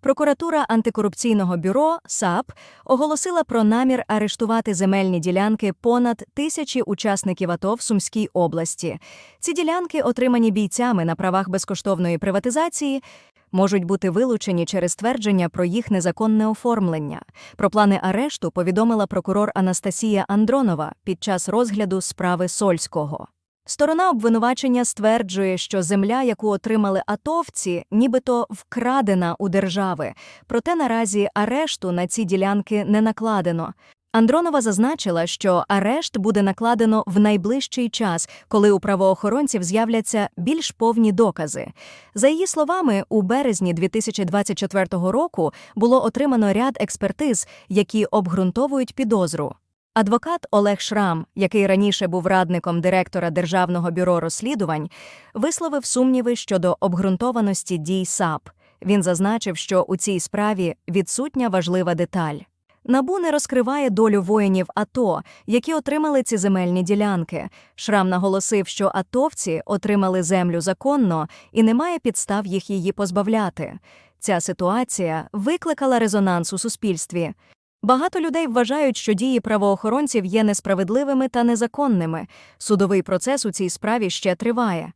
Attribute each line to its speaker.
Speaker 1: прокуратура антикорупційного бюро САП оголосила про намір арештувати земельні ділянки понад тисячі учасників АТО в Сумській області. Ці ділянки, отримані бійцями на правах безкоштовної приватизації, можуть бути вилучені через твердження про їх незаконне оформлення. Про плани арешту повідомила прокурор Анастасія Андронова під час розгляду справи Сольського. Сторона обвинувачення стверджує, що земля, яку отримали атовці, нібито вкрадена у держави, проте наразі арешту на ці ділянки не накладено. Андронова зазначила, що арешт буде накладено в найближчий час, коли у правоохоронців з'являться більш повні докази. За її словами, у березні 2024 року було отримано ряд експертиз, які обґрунтовують підозру. Адвокат Олег Шрам, який раніше був радником директора Державного бюро розслідувань, висловив сумніви щодо обґрунтованості дій САП. Він зазначив, що у цій справі відсутня важлива деталь. Набу не розкриває долю воїнів АТО, які отримали ці земельні ділянки. Шрам наголосив, що атовці отримали землю законно і немає підстав їх її позбавляти. Ця ситуація викликала резонанс у суспільстві. Багато людей вважають, що дії правоохоронців є несправедливими та незаконними. Судовий процес у цій справі ще триває.